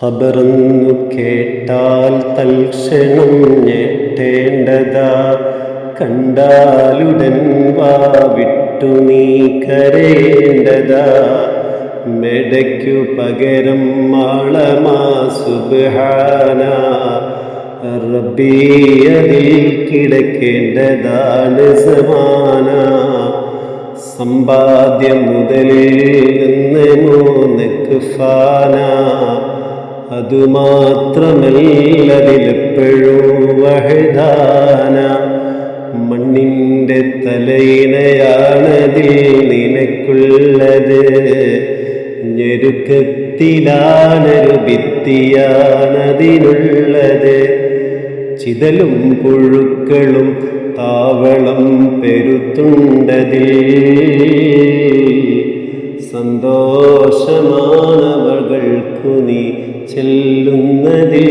ഖബറെന്നു കേട്ടാൽ തൽക്ഷണം ഞെട്ടേണ്ടതാ. കണ്ടാലുടൻ വാ വിട്ടു നീ കരേണ്ടതാ മെടയ്ക്കു പകരം മാളമാ സുബാന റബ്ബിയതിൽ കിടക്കേണ്ടതാണ് സമാന. സമ്പാദ്യം മുതലിൽ നിന്ന് മൂന്ന് കുഫാന. അതുമാത്രമല്ലതിലെപ്പോഴും വഹദാന മണ്ണിന്റെ തലയിണയാണതിൽ നിനക്കുള്ളത്. ഞെരുക്കത്തിലാനൊരു ഭിത്തിയാണതിനുള്ളത് ചിതലും പുഴുക്കളും താവളം പെരുത്തുണ്ടതിൽ സന്തോഷമാണവകൾക്കു നീ ചെല്ലുന്നതിൽ